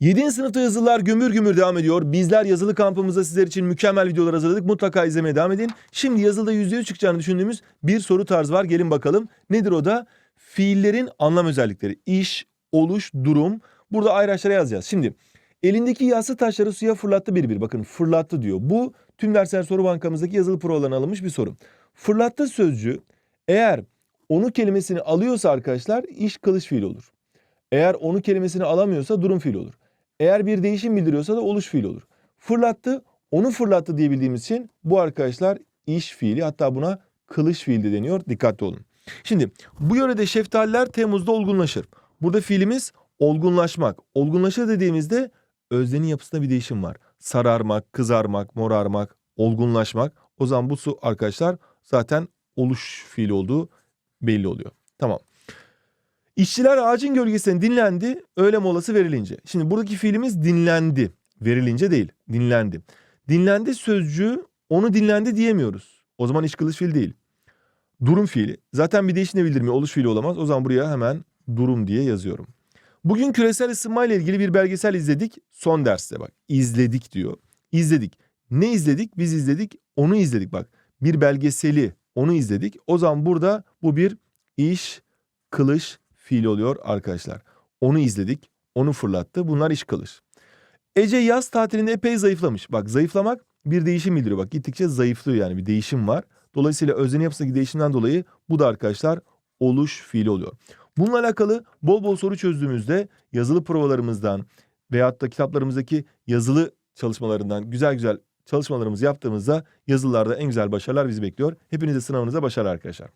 7. sınıfta yazılılar gümbür gümbür devam ediyor. Bizler yazılı kampımızda sizler için mükemmel videolar hazırladık. Mutlaka izlemeye devam edin. Şimdi yazılıda %100 çıkacağını düşündüğümüz bir soru tarzı var. Gelin bakalım. Nedir o da? Fiillerin anlam özellikleri. İş, oluş, durum. Burada ayraçlara yazacağız. Şimdi elindeki yassı taşları suya fırlattı bir bir. Bakın fırlattı diyor. Bu tüm dersler soru bankamızdaki yazılı provalarına alınmış bir soru. Fırlattı sözcüğü eğer onu kelimesini alıyorsa arkadaşlar iş kılıç fiili olur. Eğer onu kelimesini alamıyorsa durum fiili olur. Eğer bir değişim bildiriyorsa da oluş fiili olur. Fırlattı, onu fırlattı diye bildiğimiz için bu arkadaşlar iş fiili hatta buna kılıç fiili de deniyor. Dikkatli olun. Şimdi bu yörede şeftaliler Temmuz'da olgunlaşır. Burada fiilimiz olgunlaşmak. Olgunlaşır dediğimizde öznenin yapısında bir değişim var. Sararmak, kızarmak, morarmak, olgunlaşmak. O zaman bu su arkadaşlar zaten oluş fiili olduğu belli oluyor. Tamam. İşçiler ağacın gölgesinde dinlendi, öğle molası verilince. Şimdi buradaki fiilimiz dinlendi. Verilince değil, dinlendi. Dinlendi sözcüğü onu dinlendi diyemiyoruz. O zaman iş kılıç fiil değil. Durum fiili. Zaten bir değişimle bildirmiyor. Oluş fiili olamaz. O zaman buraya hemen durum diye yazıyorum. Bugün küresel ısınma ile ilgili bir belgesel izledik. Son derste bak. izledik diyor. İzledik. Ne izledik? Biz izledik. Onu izledik bak. Bir belgeseli onu izledik. O zaman burada bu bir iş kılıç fiili oluyor arkadaşlar. Onu izledik. Onu fırlattı. Bunlar iş kılıç. Ece yaz tatilinde epey zayıflamış. Bak zayıflamak bir değişim bildiriyor. Bak gittikçe zayıflıyor yani bir değişim var. Dolayısıyla öznenin yapısındaki değişimden dolayı bu da arkadaşlar oluş fiili oluyor. Bununla alakalı bol bol soru çözdüğümüzde yazılı provalarımızdan veyahut da kitaplarımızdaki yazılı çalışmalarından güzel güzel çalışmalarımızı yaptığımızda yazılılarda en güzel başarılar bizi bekliyor. Hepinize sınavınıza başarılar arkadaşlar.